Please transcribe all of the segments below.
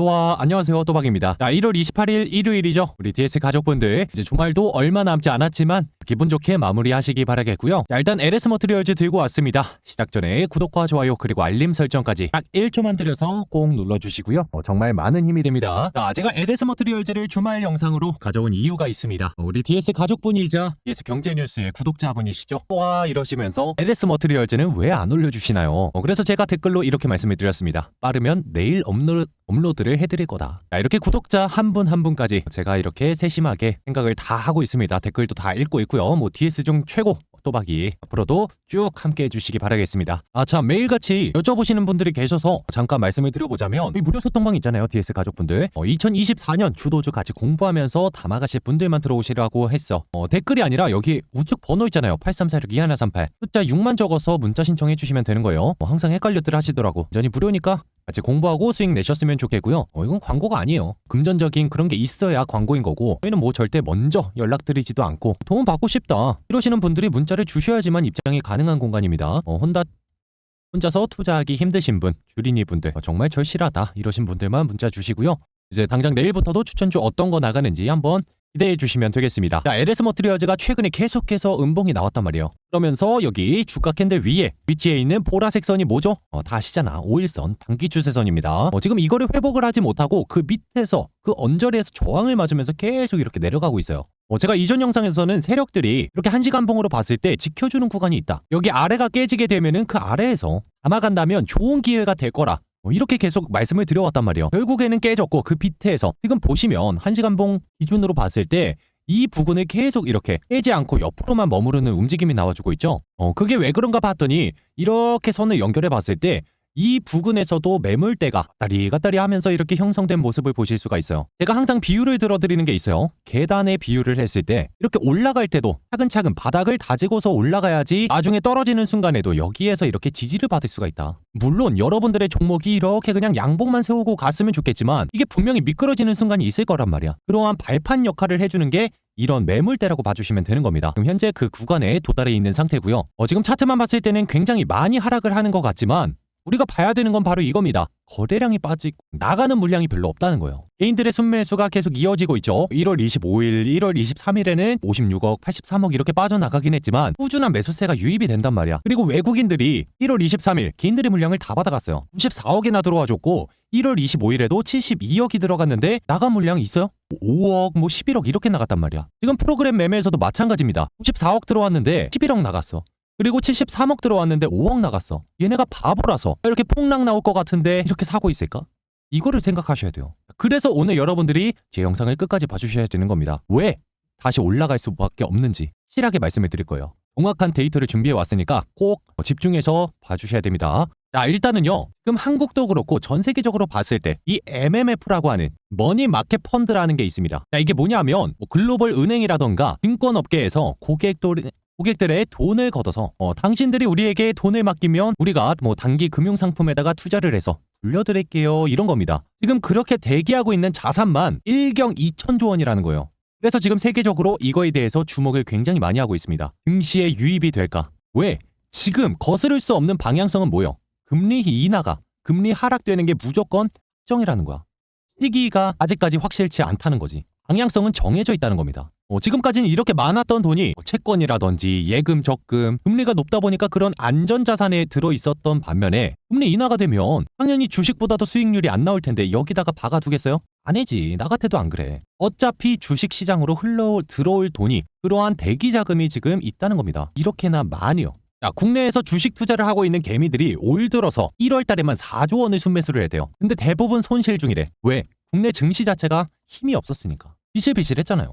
또와 안녕하세요 또박입니다. 자 1월 28일 일요일이죠. 우리 DS 가족분들 이제 주말도 얼마 남지 않았지만 기분 좋게 마무리하시기 바라겠고요. 자 일단 LS 머트리얼즈 들고 왔습니다. 시작 전에 구독과 좋아요 그리고 알림 설정까지 딱 1초만 들여서 꼭 눌러주시고요. 어, 정말 많은 힘이 됩니다. 자 제가 LS 머트리얼즈를 주말 영상으로 가져온 이유가 있습니다. 어, 우리 DS 가족분이자 DS 경제뉴스의 구독자분이시죠. 와 이러시면서 LS 머트리얼즈는 왜 안 올려주시나요? 어, 그래서 제가 댓글로 이렇게 말씀을 드렸습니다. 빠르면 내일 업로드 업로드를 해드릴 거다. 자, 이렇게 구독자 한 분 한 분까지 제가 이렇게 세심하게 생각을 다 하고 있습니다. 댓글도 다 읽고 있고요. 뭐 DS 중 최고 또박이 앞으로도 쭉 함께 해주시기 바라겠습니다. 아참 매일같이 여쭤보시는 분들이 계셔서 잠깐 말씀을 드려보자면 이 무료 소통방 있잖아요. DS 가족분들. 어, 2024년 주도주 같이 공부하면서 담아가실 분들만 들어오시라고 했어. 어, 댓글이 아니라 여기 우측 번호 있잖아요. 8346-2138 숫자 6만 적어서 문자 신청해 주시면 되는 거예요. 어, 항상 헷갈려들 하시더라고. 전이 무료니까 같이 공부하고 수익 내셨으면 좋겠고요. 어, 이건 광고가 아니에요. 금전적인 그런 게 있어야 광고인 거고 저희는 뭐 절대 먼저 연락드리지도 않고 도움 받고 싶다 이러시는 분들이 문자를 주셔야지만 입장이 가능한 공간입니다. 어, 혼다 혼자서 투자하기 힘드신 분, 주린이 분들 어, 정말 절실하다 이러신 분들만 문자 주시고요. 이제 당장 내일부터도 추천주 어떤 거 나가는지 한번 기대해 주시면 되겠습니다. 자, LS 머트리얼즈가 최근에 계속해서 음봉이 나왔단 말이에요. 그러면서 여기 주가 캔들 위에 위치해 있는 보라색 선이 뭐죠? 어, 다 아시잖아. 5일선 단기 추세선입니다. 어, 지금 이거를 회복을 하지 못하고 그 밑에서 그 언저리에서 저항을 맞으면서 계속 이렇게 내려가고 있어요. 어, 제가 이전 영상에서는 세력들이 이렇게 한시간 봉으로 봤을 때 지켜주는 구간이 있다. 여기 아래가 깨지게 되면은 그 아래에서 담아간다면 좋은 기회가 될 거라. 어, 이렇게 계속 말씀을 드려왔단 말이에요. 결국에는 깨졌고 그 밑에서 지금 보시면 한시간봉 기준으로 봤을 때 이 부근을 계속 이렇게 깨지 않고 옆으로만 머무르는 움직임이 나와주고 있죠. 어, 그게 왜 그런가 봤더니 이렇게 선을 연결해 봤을 때 이 부근에서도 매물대가 따리 갔다리 하면서 이렇게 형성된 모습을 보실 수가 있어요. 제가 항상 비율을 들어드리는 게 있어요. 계단의 비율을 했을 때 이렇게 올라갈 때도 차근차근 바닥을 다지고서 올라가야지 나중에 떨어지는 순간에도 여기에서 이렇게 지지를 받을 수가 있다. 물론 여러분들의 종목이 이렇게 그냥 양봉만 세우고 갔으면 좋겠지만 이게 분명히 미끄러지는 순간이 있을 거란 말이야. 그러한 발판 역할을 해주는 게 이런 매물대라고 봐주시면 되는 겁니다. 그럼 현재 그 구간에 도달해 있는 상태고요. 어, 지금 차트만 봤을 때는 굉장히 많이 하락을 하는 것 같지만 우리가 봐야 되는 건 바로 이겁니다. 거래량이 빠지고 나가는 물량이 별로 없다는 거예요. 개인들의 순매수가 계속 이어지고 있죠. 1월 25일, 1월 23일에는 56억, 83억 이렇게 빠져나가긴 했지만 꾸준한 매수세가 유입이 된단 말이야. 그리고 외국인들이 1월 23일 개인들의 물량을 다 받아갔어요. 94억이나 들어와줬고 1월 25일에도 72억이 들어갔는데 나간 물량이 있어요? 5억, 뭐 11억 이렇게 나갔단 말이야. 지금 프로그램 매매에서도 마찬가지입니다. 94억 들어왔는데 11억 나갔어. 그리고 73억 들어왔는데 5억 나갔어. 얘네가 바보라서 이렇게 폭락 나올 것 같은데 이렇게 사고 있을까? 이거를 생각하셔야 돼요. 그래서 오늘 여러분들이 제 영상을 끝까지 봐주셔야 되는 겁니다. 왜 다시 올라갈 수밖에 없는지 확실하게 말씀을 드릴 거예요. 정확한 데이터를 준비해 왔으니까 꼭 집중해서 봐주셔야 됩니다. 자, 일단은요. 지금 한국도 그렇고 전 세계적으로 봤을 때 이 MMF라고 하는 머니 마켓 펀드라는 게 있습니다. 자, 이게 뭐냐면 뭐 글로벌 은행이라던가 증권업계에서 고객들 고객들의 돈을 걷어서 어, 당신들이 우리에게 돈을 맡기면 우리가 뭐 단기 금융 상품에다가 투자를 해서 불려드릴게요 이런 겁니다. 지금 그렇게 대기하고 있는 자산만 1경 2천조 원이라는 거예요. 그래서 지금 세계적으로 이거에 대해서 주목을 굉장히 많이 하고 있습니다. 증시에 유입이 될까? 왜? 지금 거스를 수 없는 방향성은 뭐요? 금리 인하가 금리 하락되는 게 무조건 확정이라는 거야. 시기가 아직까지 확실치 않다는 거지. 방향성은 정해져 있다는 겁니다. 어, 지금까지는 이렇게 많았던 돈이 뭐 채권이라든지 예금, 적금, 금리가 높다 보니까 그런 안전자산에 들어 있었던 반면에 금리 인하가 되면 당연히 주식보다도 수익률이 안 나올 텐데 여기다가 박아두겠어요? 아니지. 나 같아도 안 그래. 어차피 주식 시장으로 흘러 들어올 돈이 그러한 대기 자금이 지금 있다는 겁니다. 이렇게나 많이요. 자, 국내에서 주식 투자를 하고 있는 개미들이 올 들어서 1월 달에만 4조 원을 순매수를 해야 돼요. 근데 대부분 손실 중이래. 왜? 국내 증시 자체가 힘이 없었으니까. 비실비실했잖아요.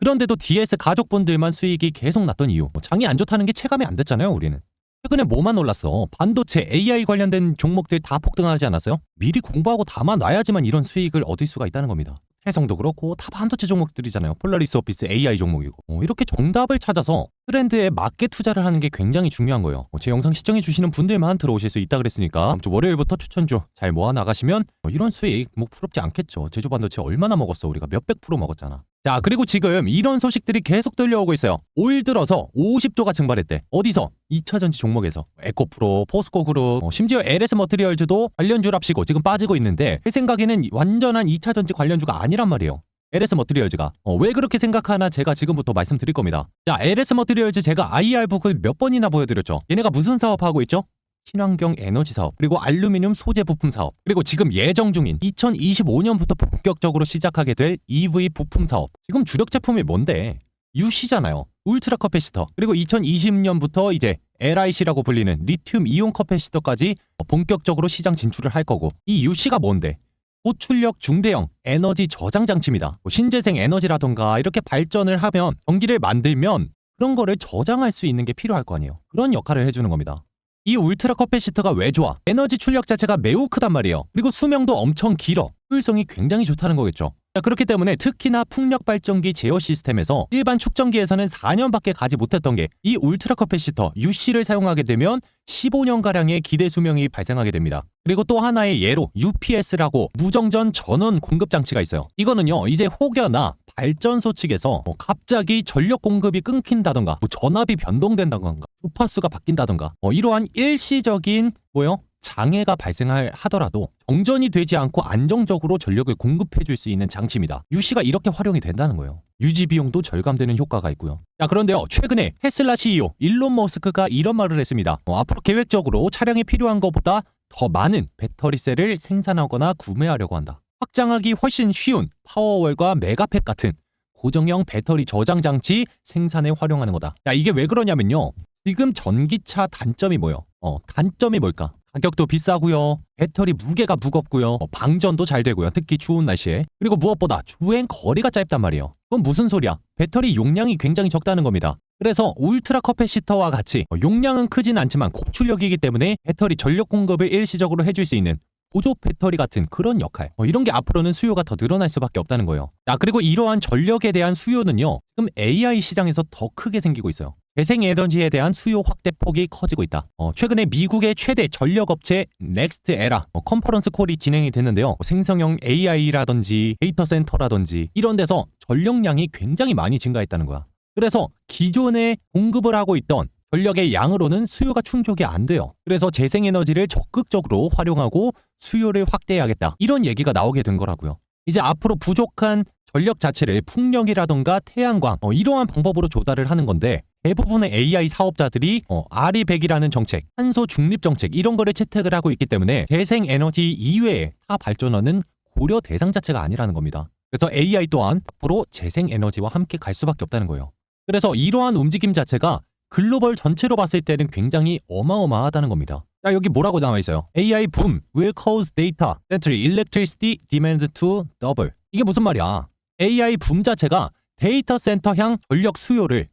그런데도 DS 가족분들만 수익이 계속 났던 이유. 뭐 장이 안 좋다는 게 체감이 안 됐잖아요, 우리는. 최근에 뭐만 올랐어? 반도체, AI 관련된 종목들 다 폭등하지 않았어요? 미리 공부하고 담아놔야지만 이런 수익을 얻을 수가 있다는 겁니다. 해성도 그렇고 다 반도체 종목들이잖아요. 폴라리스 오피스 AI 종목이고. 어, 이렇게 정답을 찾아서 트렌드에 맞게 투자를 하는 게 굉장히 중요한 거예요. 어, 제 영상 시청해 주시는 분들만 들어오실 수 있다 그랬으니까 다음 주 월요일부터 추천주 잘 모아 나가시면 어, 이런 수익 뭐 부럽지 않겠죠. 제주 반도체 얼마나 먹었어? 우리가 몇백 프로 먹었잖아. 자, 그리고 지금 이런 소식들이 계속 들려오고 있어요. 5일 들어서 50조가 증발했대. 어디서? 2차 전지 종목에서. 에코프로, 포스코 그룹, 어, 심지어 LS 머트리얼즈도 관련주랍시고 지금 빠지고 있는데 제 생각에는 완전한 2차 전지 관련주가 아니란 말이에요. LS 머트리얼즈가 어, 왜 그렇게 생각하나 제가 지금부터 말씀드릴 겁니다. 자, LS 머트리얼즈 제가 IR북을 몇 번이나 보여드렸죠. 얘네가 무슨 사업하고 있죠? 친환경 에너지 사업, 그리고 알루미늄 소재 부품 사업, 그리고 지금 예정 중인 2025년부터 본격적으로 시작하게 될 EV 부품 사업. 지금 주력 제품이 뭔데? UC잖아요. 울트라 커패시터. 그리고 2020년부터 이제 LIC라고 불리는 리튬 이온 커패시터까지 본격적으로 시장 진출을 할 거고. 이 UC가 뭔데? 고출력 중대형 에너지 저장 장치입니다. 뭐 신재생 에너지라던가 이렇게 발전을 하면 전기를 만들면 그런 거를 저장할 수 있는 게 필요할 거 아니에요. 그런 역할을 해주는 겁니다. 이 울트라 커패시터가 왜 좋아? 에너지 출력 자체가 매우 크단 말이에요. 그리고 수명도 엄청 길어. 효율성이 굉장히 좋다는 거겠죠. 자, 그렇기 때문에 특히나 풍력 발전기 제어 시스템에서 일반 축전기에서는 4년밖에 가지 못했던 게 이 울트라 커패시터 UC를 사용하게 되면 15년 가량의 기대 수명이 발생하게 됩니다. 그리고 또 하나의 예로 UPS라고 무정전 전원 공급 장치가 있어요. 이거는요 이제 혹여나 발전소 측에서 뭐 갑자기 전력 공급이 끊긴다던가 뭐 전압이 변동된다던가 주파수가 바뀐다던가 뭐 이러한 일시적인 뭐요 장애가 발생할 하더라도 정전이 되지 않고 안정적으로 전력을 공급해 줄 수 있는 장치입니다. 유시가 이렇게 활용이 된다는 거예요. 유지 비용도 절감되는 효과가 있고요. 자, 그런데요. 최근에 테슬라 CEO 일론 머스크가 이런 말을 했습니다. 어, 앞으로 계획적으로 차량에 필요한 것보다 더 많은 배터리셀을 생산하거나 구매하려고 한다. 확장하기 훨씬 쉬운 파워월과 메가팩 같은 고정형 배터리 저장 장치 생산에 활용하는 거다. 야, 이게 왜 그러냐면요. 지금 전기차 단점이 뭐요? 어, 단점이 뭘까? 가격도 비싸고요. 배터리 무게가 무겁고요. 어, 방전도 잘 되고요. 특히 추운 날씨에. 그리고 무엇보다 주행 거리가 짧단 말이에요. 그건 무슨 소리야? 배터리 용량이 굉장히 적다는 겁니다. 그래서 울트라 커패시터와 같이 어, 용량은 크진 않지만 고출력이기 때문에 배터리 전력 공급을 일시적으로 해줄 수 있는 보조 배터리 같은 그런 역할. 어, 이런 게 앞으로는 수요가 더 늘어날 수밖에 없다는 거예요. 자, 그리고 이러한 전력에 대한 수요는요. 지금 AI 시장에서 더 크게 생기고 있어요. 재생에너지에 대한 수요 확대 폭이 커지고 있다. 어, 최근에 미국의 최대 전력업체 넥스트 에라 어, 컨퍼런스 콜이 진행이 됐는데요. 뭐 생성형 AI라든지 데이터 센터라든지 이런 데서 전력량이 굉장히 많이 증가했다는 거야. 그래서 기존에 공급을 하고 있던 전력의 양으로는 수요가 충족이 안 돼요. 그래서 재생에너지를 적극적으로 활용하고 수요를 확대해야겠다. 이런 얘기가 나오게 된 거라고요. 이제 앞으로 부족한 전력 자체를 풍력이라던가 태양광 어, 이러한 방법으로 조달을 하는 건데 대부분의 AI 사업자들이 어, RE100이라는 정책, 탄소 중립 정책 이런 거를 채택을 하고 있기 때문에 재생 에너지 이외의 타 발전원은 고려 대상 자체가 아니라는 겁니다. 그래서 AI 또한 앞으로 재생 에너지와 함께 갈 수밖에 없다는 거예요. 그래서 이러한 움직임 자체가 글로벌 전체로 봤을 때는 굉장히 어마어마하다는 겁니다. 자, 여기 뭐라고 나와 있어요? AI boom will cause data center electricity demand to double. 이게 무슨 말이야? AI 붐 자체가 데이터 센터 향 전력 수요를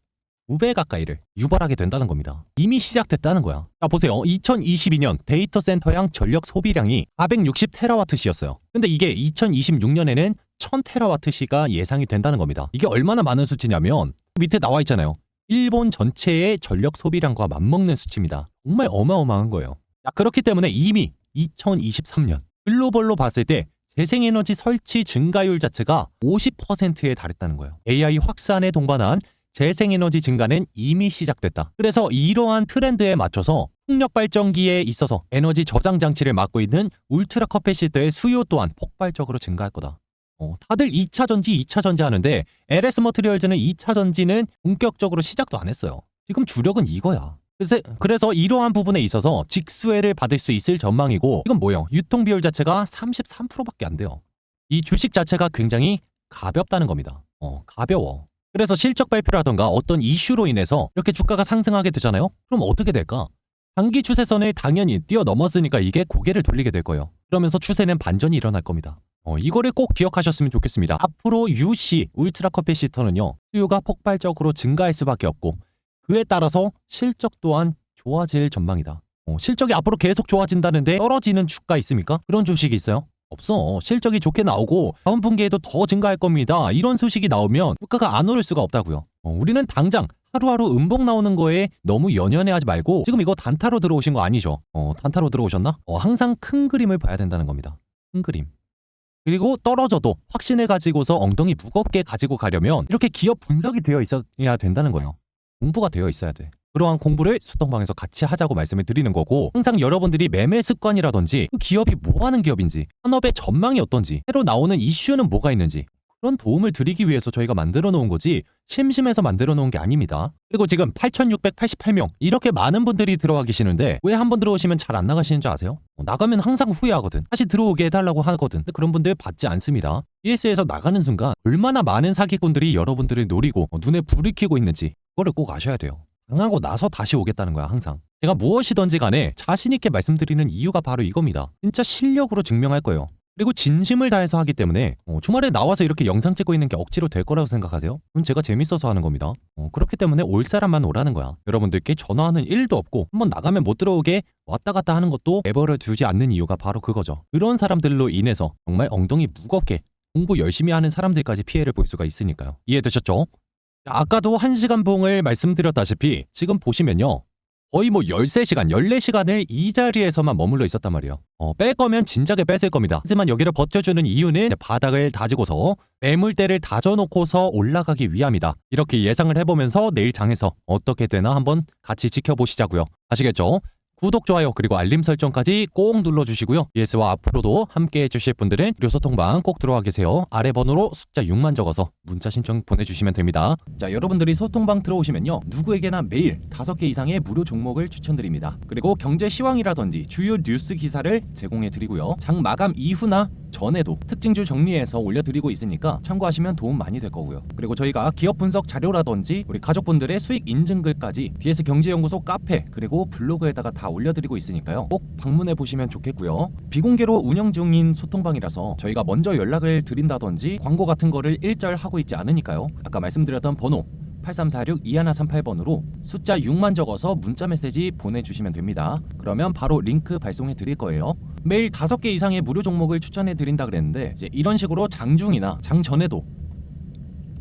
2배 가까이를 유발하게 된다는 겁니다. 이미 시작됐다는 거야. 자, 보세요. 2022년 데이터 센터 향 전력 소비량이 460 테라와트시였어요. 근데 이게 2026년에는 1000 테라와트시가 예상이 된다는 겁니다. 이게 얼마나 많은 수치냐면 밑에 나와 있잖아요. 일본 전체의 전력 소비량과 맞먹는 수치입니다. 정말 어마어마한 거예요. 자, 그렇기 때문에 이미 2023년 글로벌로 봤을 때 재생에너지 설치 증가율 자체가 50%에 달했다는 거예요. AI 확산에 동반한 재생에너지 증가는 이미 시작됐다. 그래서 이러한 트렌드에 맞춰서 풍력 발전기에 있어서 에너지 저장 장치를 맡고 있는 울트라 커패시터의 수요 또한 폭발적으로 증가할 거다. 어, 다들 2차 전지, 2차 전지 하는데 LS 머트리얼즈는 2차 전지는 본격적으로 시작도 안 했어요. 지금 주력은 이거야. 그래서, 그래서 이러한 부분에 있어서 직수혜를 받을 수 있을 전망이고 이건 뭐예요? 유통 비율 자체가 33%밖에 안 돼요. 이 주식 자체가 굉장히 가볍다는 겁니다. 어, 가벼워. 그래서 실적 발표라던가 어떤 이슈로 인해서 이렇게 주가가 상승하게 되잖아요? 그럼 어떻게 될까? 단기 추세선을 당연히 뛰어넘었으니까 이게 고개를 돌리게 될 거예요. 그러면서 추세는 반전이 일어날 겁니다. 어, 이거를 꼭 기억하셨으면 좋겠습니다. 앞으로 UC 울트라 커패시터는요 수요가 폭발적으로 증가할 수밖에 없고 그에 따라서 실적 또한 좋아질 전망이다. 어, 실적이 앞으로 계속 좋아진다는데 떨어지는 주가 있습니까? 그런 주식이 있어요? 없어. 실적이 좋게 나오고 다음 분기에도 더 증가할 겁니다. 이런 소식이 나오면 주가가 안 오를 수가 없다고요. 어, 우리는 당장 하루하루 음봉 나오는 거에 너무 연연해하지 말고 지금 이거 단타로 들어오신 거 아니죠? 어, 단타로 들어오셨나? 어, 항상 큰 그림을 봐야 된다는 겁니다. 큰 그림. 그리고 떨어져도 확신을 가지고서 엉덩이 무겁게 가지고 가려면 이렇게 기업 분석이 되어 있어야 된다는 거예요. 공부가 되어 있어야 돼. 그러한 공부를 소통방에서 같이 하자고 말씀을 드리는 거고 항상 여러분들이 매매 습관이라든지 그 기업이 뭐 하는 기업인지 산업의 전망이 어떤지 새로 나오는 이슈는 뭐가 있는지 그런 도움을 드리기 위해서 저희가 만들어 놓은 거지 심심해서 만들어 놓은 게 아닙니다. 그리고 지금 8,688명 이렇게 많은 분들이 들어와 계시는데 왜 한 번 들어오시면 잘 안 나가시는 줄 아세요? 어, 나가면 항상 후회하거든. 다시 들어오게 해달라고 하거든. 그런 분들 받지 않습니다. ES에서 나가는 순간 얼마나 많은 사기꾼들이 여러분들을 노리고 어, 눈에 불을 켜고 있는지 그거를 꼭 아셔야 돼요. 당하고 나서 다시 오겠다는 거야 항상. 제가 무엇이든지 간에 자신 있게 말씀드리는 이유가 바로 이겁니다. 진짜 실력으로 증명할 거예요. 그리고 진심을 다해서 하기 때문에 어, 주말에 나와서 이렇게 영상 찍고 있는 게 억지로 될 거라고 생각하세요? 그건 제가 재밌어서 하는 겁니다. 어, 그렇기 때문에 올 사람만 오라는 거야. 여러분들께 전화하는 일도 없고 한번 나가면 못 들어오게 왔다 갔다 하는 것도 내버려 두지 않는 이유가 바로 그거죠. 그런 사람들로 인해서 정말 엉덩이 무겁게 공부 열심히 하는 사람들까지 피해를 볼 수가 있으니까요. 이해되셨죠? 자, 아까도 1시간 봉을 말씀드렸다시피 지금 보시면요. 거의 뭐 13시간, 14시간을 이 자리에서만 머물러 있었단 말이에요. 어, 뺄 거면 진작에 뺐을 겁니다. 하지만 여기를 버텨주는 이유는 바닥을 다지고서 매물대를 다져놓고서 올라가기 위함이다. 이렇게 예상을 해보면서 내일 장에서 어떻게 되나 한번 같이 지켜보시자고요. 아시겠죠? 구독, 좋아요, 그리고 알림 설정까지 꼭 눌러주시고요. ES와 앞으로도 함께 해주실 분들은 소통방 꼭 들어와 계세요. 아래 번호로 숫자 6만 적어서 문자 신청 보내주시면 됩니다. 자, 여러분들이 소통방 들어오시면요. 누구에게나 매일 5개 이상의 무료 종목을 추천드립니다. 그리고 경제 시황이라든지 주요 뉴스 기사를 제공해 드리고요. 장 마감 이후나 전에도 특징주 정리해서 올려드리고 있으니까 참고하시면 도움 많이 될 거고요. 그리고 저희가 기업 분석 자료라든지 우리 가족분들의 수익 인증글까지 DS 경제연구소 카페 그리고 블로그에다가 다 올려드리고 있으니까요. 꼭 방문해 보시면 좋겠고요. 비공개로 운영 중인 소통방이라서 저희가 먼저 연락을 드린다든지 광고 같은 거를 일절 하고 있지 않으니까요. 아까 말씀드렸던 번호 8346-2138번으로 숫자 6만 적어서 문자 메시지 보내주시면 됩니다. 그러면 바로 링크 발송해 드릴 거예요. 매일 5개 이상의 무료 종목을 추천해 드린다 그랬는데 이제 이런 식으로 장중이나 장 전에도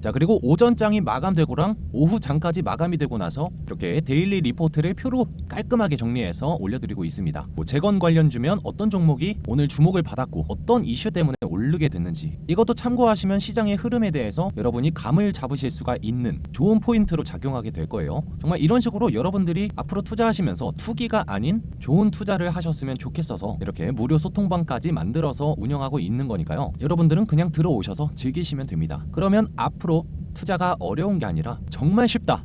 자 그리고 오전 장이 마감되고랑 오후 장까지 마감이 되고 나서 이렇게 데일리 리포트를 표로 깔끔하게 정리해서 올려드리고 있습니다. 뭐 재건 관련 주면 어떤 종목이 오늘 주목을 받았고 어떤 이슈 때문에 오르게 됐는지 이것도 참고하시면 시장의 흐름에 대해서 여러분이 감을 잡으실 수가 있는 좋은 포인트로 작용하게 될 거예요. 정말 이런 식으로 여러분들이 앞으로 투자하시면서 투기가 아닌 좋은 투자를 하셨으면 좋겠어서 이렇게 무료 소통방까지 만들어서 운영하고 있는 거니까요. 여러분들은 그냥 들어오셔서 즐기시면 됩니다. 그러면 앞으로 투자가 어려운 게 아니라 정말 쉽다.